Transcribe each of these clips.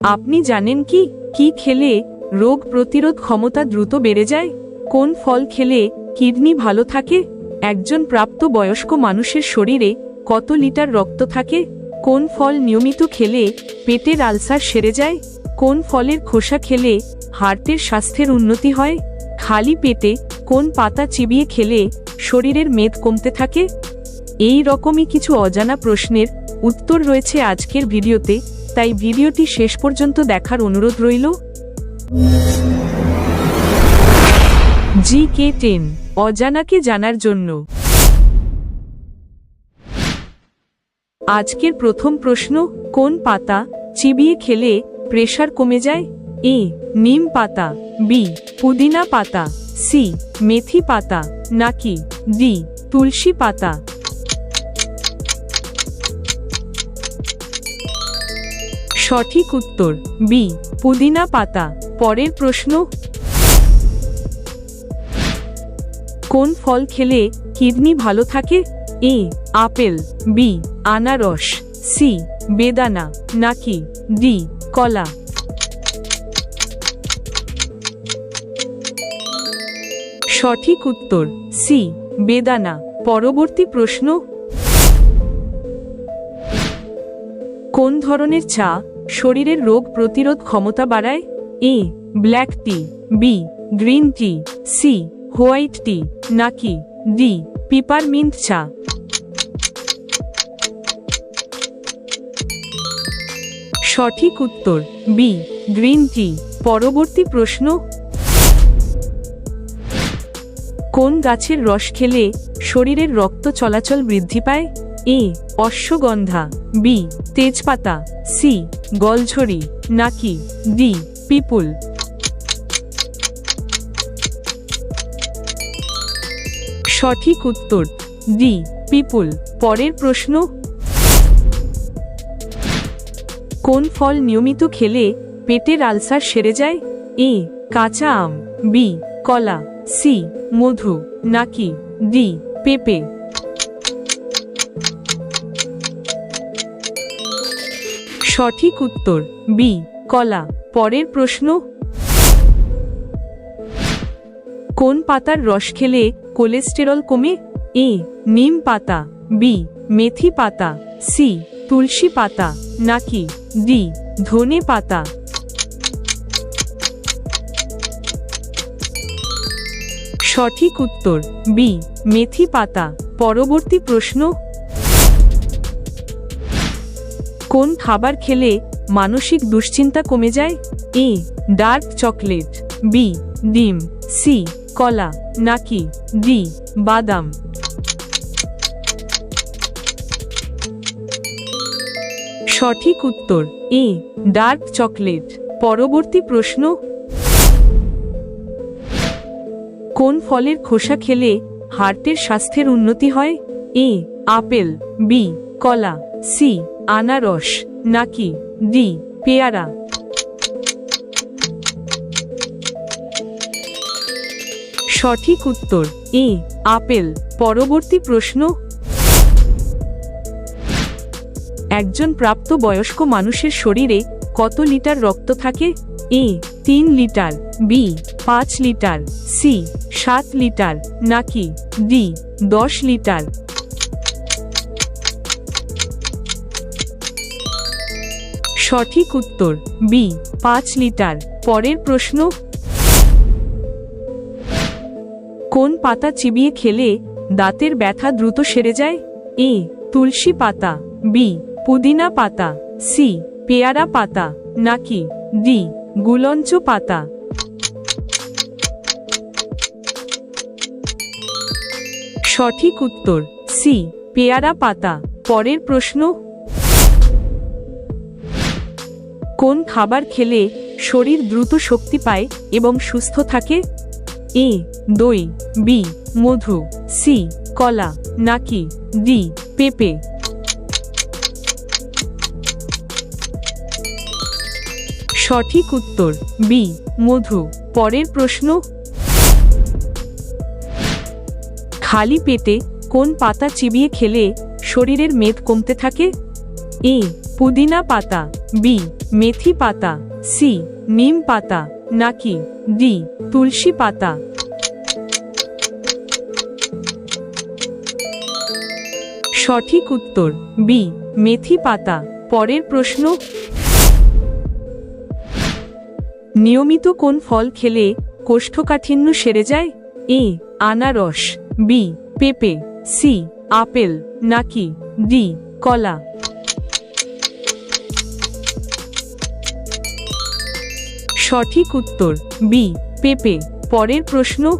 আপনি জানেন কি? কি খেলে রোগ প্রতিরোধ ক্ষমতা দ্রুত বেড়ে যায়? কোন ফল খেলে কিডনি ভালো থাকে? একজন প্রাপ্ত বয়স্ক মানুষের শরীরে কত লিটার রক্ত থাকে? কোন ফল নিয়মিত খেলে পেটের আলসার সেরে যায়? কোন ফলের খোসা খেলে হার্টের স্বাস্থ্যের উন্নতি হয়? খালি পেটে কোন পাতা চিবিয়ে খেলে শরীরের মেদ কমতে থাকে? এই রকমই কিছু অজানা প্রশ্নের উত্তর রয়েছে আজকের ভিডিওতে। তাই ভিডিওটি শেষ পর্যন্ত দেখার অনুরোধ রইল। জি কে টেন, অজানাকে জানার জন্য। আজকের প্রথম প্রশ্ন, কোন পাতা চিবিয়ে খেলে প্রেশার কমে যায়? এ, নিম পাতা, বি, পুদিনা পাতা, সি, মেথি পাতা, নাকি ডি, তুলসী পাতা? সঠিক উত্তর, বি, পুদিনা পাতা। পরের প্রশ্ন। কোন ফল খেলে কিডনি ভালো থাকে? এ, আপেল, বি, আনারস, সি, বেদানা, নাকি ডি, কলা। সঠিক উত্তর, সি, বেদানা। পরবর্তী প্রশ্ন। কোন ধরনের চা শরীরের রোগ প্রতিরোধ ক্ষমতা বাড়ায়? A black tea, B, green tea, C, white tea, নাকি ডি পিপারমিন্ট চা? সঠিক উত্তর, বি, গ্রিন টি। পরবর্তী প্রশ্ন। কোন গাছের রস খেলে শরীরের রক্ত চলাচল বৃদ্ধি পায়? এ অশ্বগন্ধা, বি, তেজপাতা, সি গলঝরি নাকি, ডি, পিপুল। সঠিক উত্তর, ডি, পিপুল। পরের প্রশ্ন। কোন ফল নিয়মিত খেলে পেটের আলসার সেরে যায়? এ কাঁচা আম, বি, কলা, সি, মধু, নাকি, ডি, পেঁপে। সঠিক উত্তর, বি, কলা। পরের প্রশ্ন। কোন পাতার রস খেলে কোলেস্টেরল কমে? এ, নিম পাতা, বি, মেথি পাতা, সি, তুলসী পাতা, নাকি ডি, ধনে পাতা? সঠিক উত্তর, বি, মেথি পাতা। পরবর্তী প্রশ্ন। কোন খাবার খেলে মানসিক দুশ্চিন্তা কমে যায়? এ. Dark chocolate. বি. ডিম। সি. কলা। নাকি? ডি. বাদাম। সঠিক উত্তর। এ. Dark chocolate. পরবর্তী প্রশ্ন। কোন ফলের খোসা খেলে হার্টের স্বাস্থ্যের উন্নতি হয়? এ. আপেল। বি. কলা। সি. আনারস, নাকি ডি, পেয়ারা? সঠিক উত্তর ই আপেল। পরবর্তী প্রশ্ন। একজন প্রাপ্ত বয়স্ক মানুষের শরীরে কত লিটার রক্ত থাকে? এ, তিন লিটার। বি, পাঁচ লিটার। সি, সাত লিটার। নাকি ডি, দশ লিটার। সঠিক উত্তর বি পাঁচ লিটার। পরের প্রশ্ন। কোন পাতা চিবিয়ে খেলে দাঁতের ব্যথা দ্রুত সেরে যায়? এ তুলসী পাতা। বি পুদিনা পাতা। সি পেয়ারা পাতা। নাকি ডি গুলঞ্চ পাতা। সঠিক উত্তর সি পেয়ারা পাতা। পরের প্রশ্ন। কোন খাবার খেলে শরীর দ্রুত শক্তি পায় এবং সুস্থ থাকে? এ, দই, বি, মধু, সি, কলা, নাকি ডি, পেঁপে? সঠিক উত্তর, বি, মধু। পরের প্রশ্ন। খালি পেটে কোন পাতা চিবিয়ে খেলে শরীরের মেদ কমতে থাকে? এ, পুদিনা পাতা। বি, মেথি পাতা, সি, নিম পাতা, নাকি ডি, তুলসী পাতা। সঠিক উত্তর, বি, মেথি পাতা। পরের প্রশ্ন। নিয়মিত কোন ফল খেলে কোষ্ঠকাঠিন্য সেরে যায়? এ, আনারস, বি, পেঁপে, সি, আপেল, নাকি ডি, কলা। সঠিক উত্তর, বি, পেঁপে। পরের প্রশ্ন।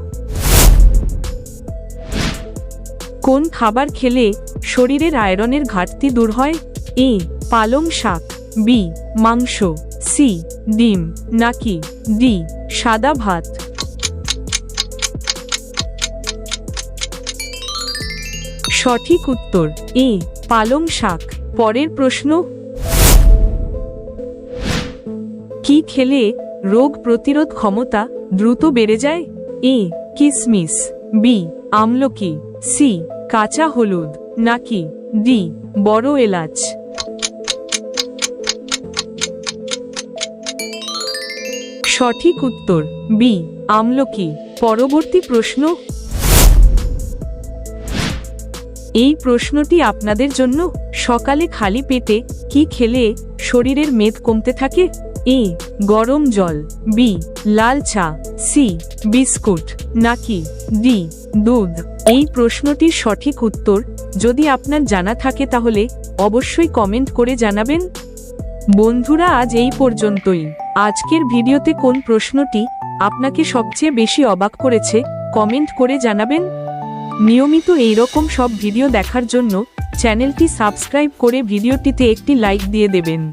কোন খাবার খেলে শরীরের আয়রনের ঘাটতি দূর হয়? এ, পালং শাক, বি, মাংস, সি, ডিম, নাকি ডি, সাদা ভাত? সঠিক উত্তর, এ, পালং শাক। পরের প্রশ্ন। কি খেলে রোগ প্রতিরোধ ক্ষমতা দ্রুত বেড়ে যায়? এ, কিসমিস। বি, আমলকি। সি, কাঁচা হলুদ। নাকি? ডি, বড় এলাচ। সঠিক উত্তর, বি, আমলকি। পরবর্তী প্রশ্ন? এই প্রশ্নটি আপনাদের জন্য সকালে খালি পেটে কি খেলে শরীরের মেদ কমতে থাকে? এ গরম জল বি লাল চা সি বিস্কুট, নাকি ডি দুধ? এই প্রশ্নটির সঠিক উত্তর যদি আপনার জানা থাকে তাহলে অবশ্যই কমেন্ট করে জানাবেন। বন্ধুরা, আজ এই পর্যন্তই। আজকের ভিডিওতে কোন প্রশ্নটি আপনাকে সবচেয়ে বেশি অবাক করেছে, কমেন্ট করে জানাবেন। নিয়মিত এই রকম সব ভিডিও দেখার জন্য চ্যানেলটি সাবস্ক্রাইব করে ভিডিওটিতে একটি লাইক দিয়ে দেবেন।